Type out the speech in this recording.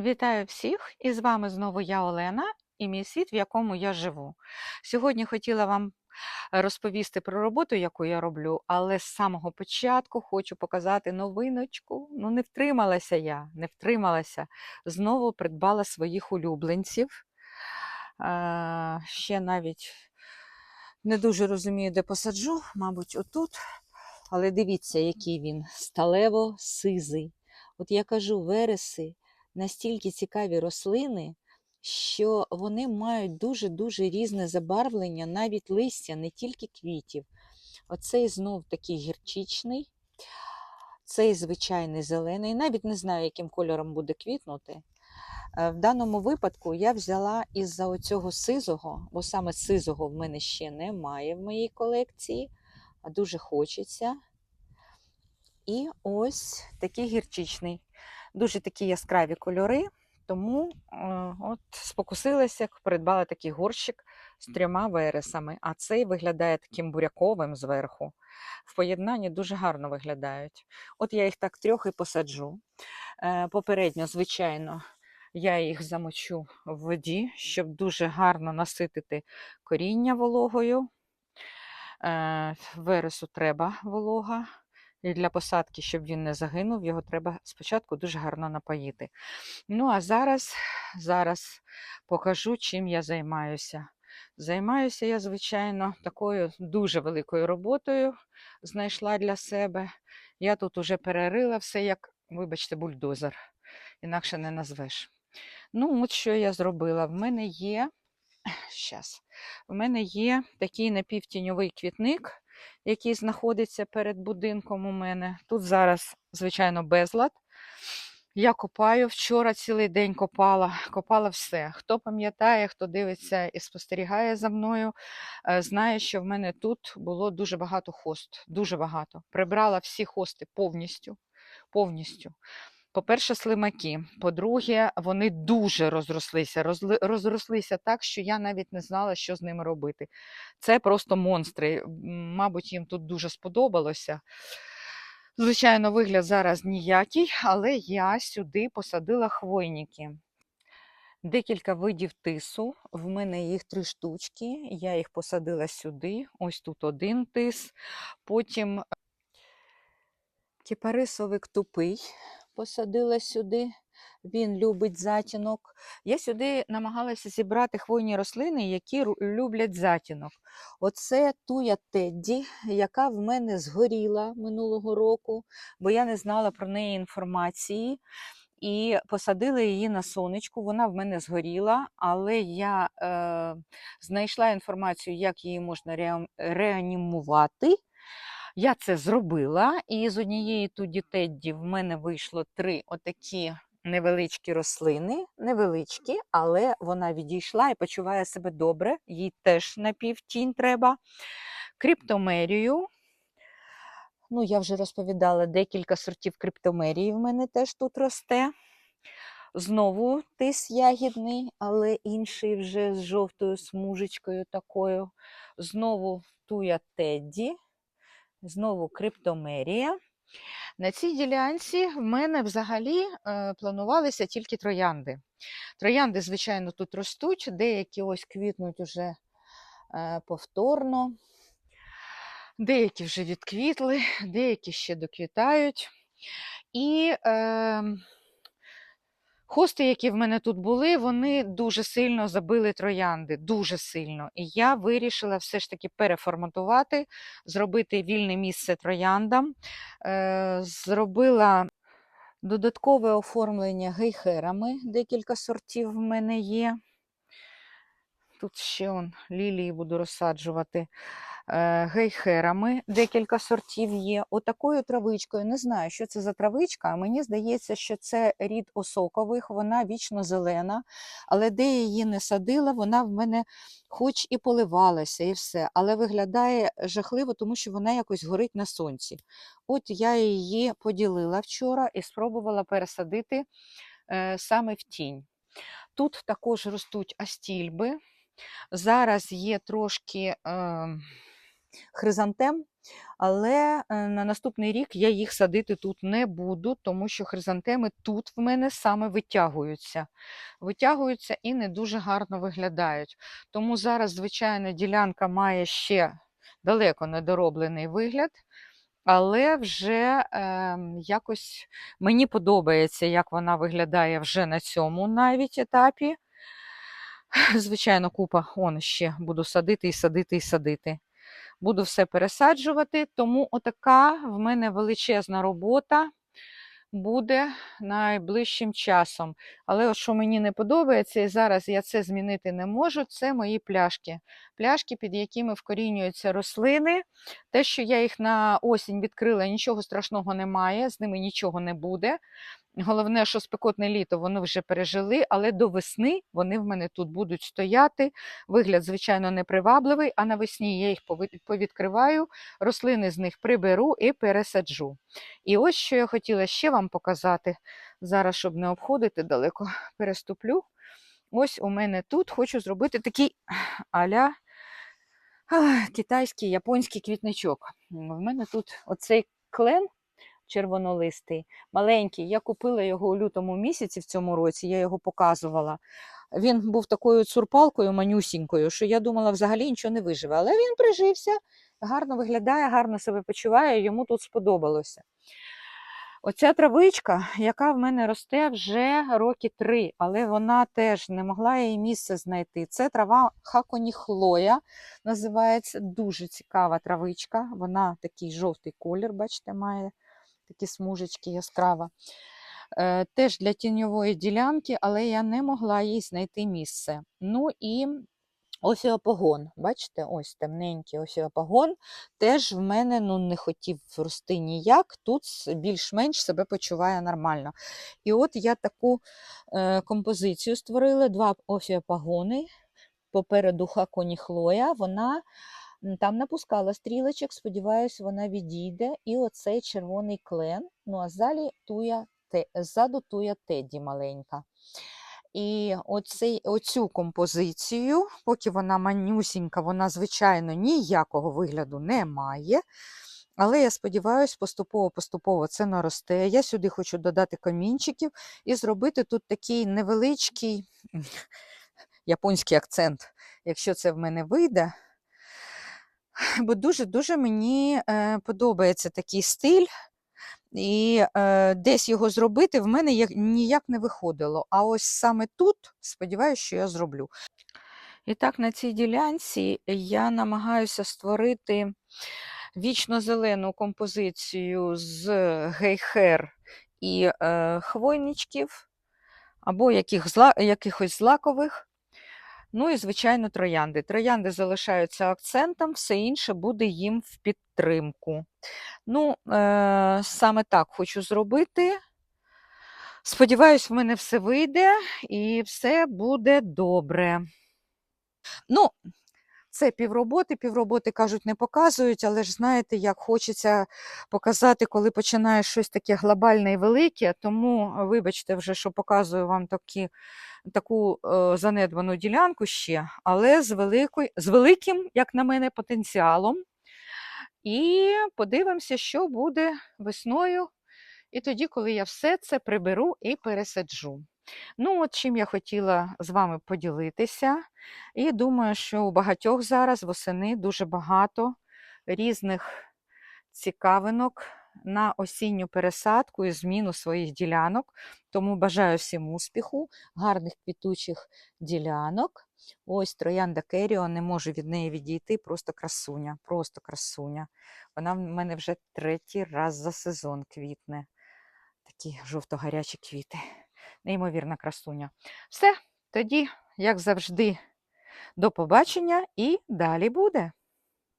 Вітаю всіх! І з вами знову я Олена і мій світ, в якому я живу. Сьогодні хотіла вам розповісти про роботу, яку я роблю, але з самого початку хочу показати новиночку. Ну, не втрималася я, не втрималася. Знову придбала своїх улюбленців. Е, Ще навіть не дуже розумію, де посаджу, мабуть, отут. Але дивіться, який він сталево-сизий. От я кажу, вереси настільки цікаві рослини, що вони мають дуже-дуже різне забарвлення, навіть листя, не тільки квітів. Оцей знов такий гірчичний, цей звичайний зелений. Навіть не знаю, яким кольором буде квітнути. Е, В даному випадку я взяла із-за оцього сизого, бо саме сизого в мене ще немає в моїй колекції, а дуже хочеться. І ось такий гірчичний. Дуже такі яскраві кольори, тому е, от спокусилася, придбала такий горщик з трьома вересами, а цей виглядає таким буряковим зверху. В поєднанні дуже гарно виглядають. От я їх так трьох і посаджу. Е, Попередньо, звичайно, я їх замочу в воді, щоб дуже гарно наситити коріння вологою. Е, Вересу треба волога. І для посадки, щоб він не загинув, його треба спочатку дуже гарно напоїти. Ну, а зараз, зараз покажу, чим я займаюся. Займаюся я, звичайно, такою дуже великою роботою знайшла для себе. Я тут уже перерила все, як, вибачте, бульдозер, інакше не назвеш. Ну, от що я зробила. В мене є. Щас. В мене є такий напівтіньовий квітник який знаходиться перед будинком у мене. Тут зараз, звичайно, безлад. Я копаю, вчора цілий день копала, копала все. Хто пам'ятає, хто дивиться і спостерігає за мною, е, знає, що в мене тут було дуже багато хост. Дуже багато. Прибрала всі хости повністю. повністю. По-перше, слимаки. По-друге, вони дуже розрослися. Розрослися так, що я навіть не знала, що з ними робити. Це просто монстри. Мабуть, їм тут дуже сподобалося. Звичайно, вигляд зараз ніякий, але я сюди посадила хвойники. Декілька видів тису. В мене їх три штучки. Я їх посадила сюди. Ось тут один тис. Потім кіпарисовик тупий посадила сюди. Він любить затінок. Я сюди намагалася зібрати хвойні рослини, які люблять затінок. Оце туя Тедді, яка в мене згоріла минулого року, бо я не знала про неї інформації. І посадила її на сонечку. Вона в мене згоріла, але я е, знайшла інформацію, як її можна ре, реанімувати. Я це зробила, і з однієї туді Тедді в мене вийшло три отакі невеличкі рослини, невеличкі, але вона відійшла і почуває себе добре, їй теж напівтінь треба. Криптомерію. Ну, я вже розповідала, декілька сортів криптомерії в мене теж тут росте. Знову тис ягідний, але інший вже з жовтою смужечкою такою. Знову туя Тедді. Знову криптомерія. На цій ділянці в мене взагалі е, планувалися тільки троянди. Троянди, звичайно, тут ростуть, деякі ось квітнуть уже е, повторно, деякі вже відквітли, деякі ще доквітають. І е, Хости, які в мене тут були, вони дуже сильно забили троянди, дуже сильно. І я вирішила все ж таки переформатувати, зробити вільне місце трояндам. Е, Зробила додаткове оформлення гейхерами, декілька сортів в мене є. Тут ще он, лілії буду розсаджувати. Е, гейхерами, декілька сортів є. Отакою травичкою. Не знаю, що це за травичка, мені здається, що це рід осокових, вона вічно зелена, але де я її не садила, вона в мене хоч і поливалася, і все, але виглядає жахливо, тому що вона якось горить на сонці. От я її поділила вчора і спробувала пересадити е, саме в тінь. Тут також ростуть астільби. Зараз є трошки. Е, хризантем, але е, на наступний рік я їх садити тут не буду, тому що хризантеми тут в мене саме витягуються. Витягуються і не дуже гарно виглядають. Тому зараз, звичайно, ділянка має ще далеко недороблений вигляд. Але вже е, якось мені подобається, як вона виглядає вже на цьому навіть етапі. Звичайно, купа он ще буду садити і садити і садити. Буду все пересаджувати, тому отака в мене величезна робота буде найближчим часом. Але от що мені не подобається, і зараз я це змінити не можу, це мої пляшки. Пляшки, під якими вкорінюються рослини. Те, що я їх на осінь відкрила, нічого страшного немає, з ними нічого не буде. Головне, що спекотне літо вони вже пережили, але до весни вони в мене тут будуть стояти. Вигляд, звичайно, непривабливий, а навесні я їх повідкриваю, рослини з них приберу і пересаджу. І ось що я хотіла ще вам показати. Зараз, щоб не обходити далеко, переступлю. Ось у мене тут хочу зробити такий аля китайський, японський квітничок. В мене тут оцей клен червонолистий, маленький. Я купила його у лютому місяці в цьому році, я його показувала. Він був такою цурпалкою манюсінькою, що я думала, взагалі нічого не виживе. Але він прижився, гарно виглядає, гарно себе почуває, йому тут сподобалося. Оця травичка, яка в мене росте вже роки три, але вона теж не могла її місце знайти. Це трава хаконіхлоя, називається дуже цікава травичка. Вона такий жовтий колір, бачите, має такі смужечки яскрава. Е, теж для тіньової ділянки, але я не могла їй знайти місце. Ну і офіопогон. Бачите, ось темненький офіопогон. Теж в мене ну, не хотів рости ніяк. Тут більш-менш себе почуває нормально. І от я таку е, композицію створила: два офіопагони. Попереду хаконіхлоя. Вона там напускала стрілочок, сподіваюся, вона відійде. І оцей червоний клен. Ну а ззаді туя, те, ззаду туя теді маленька. І оцей, оцю композицію, поки вона манюсінька, вона, звичайно, ніякого вигляду не має. Але я сподіваюся, поступово-поступово це наросте. Я сюди хочу додати камінчиків і зробити тут такий невеличкий японський акцент, якщо це в мене вийде. Бо дуже-дуже мені е, подобається такий стиль. І е, десь його зробити в мене як, ніяк не виходило. А ось саме тут, сподіваюся, що я зроблю. І так, на цій ділянці я намагаюся створити вічно-зелену композицію з гейхер і е, хвойничків, або якихось злакових. Ну і, звичайно, троянди. Троянди залишаються акцентом, все інше буде їм в підтримку. Ну, е, саме так хочу зробити. Сподіваюсь, в мене все вийде і все буде добре. Ну, це півроботи. Півроботи, кажуть, не показують, але ж знаєте, як хочеться показати, коли починаєш щось таке глобальне і велике. Тому, вибачте, вже, що показую вам такі, таку е, занедбану ділянку ще, але з, великою, з великим, як на мене, потенціалом. І подивимося, що буде весною. І тоді, коли я все це приберу і пересаджу. Ну, от чим я хотіла з вами поділитися. І думаю, що у багатьох зараз восени дуже багато різних цікавинок на осінню пересадку і зміну своїх ділянок. Тому бажаю всім успіху, гарних квітучих ділянок. Ось троянда Керіо, не можу від неї відійти, просто красуня, просто красуня. Вона в мене вже третій раз за сезон квітне. Такі жовто-гарячі квіти. Неймовірна красуня. Все, тоді, як завжди, до побачення і далі буде.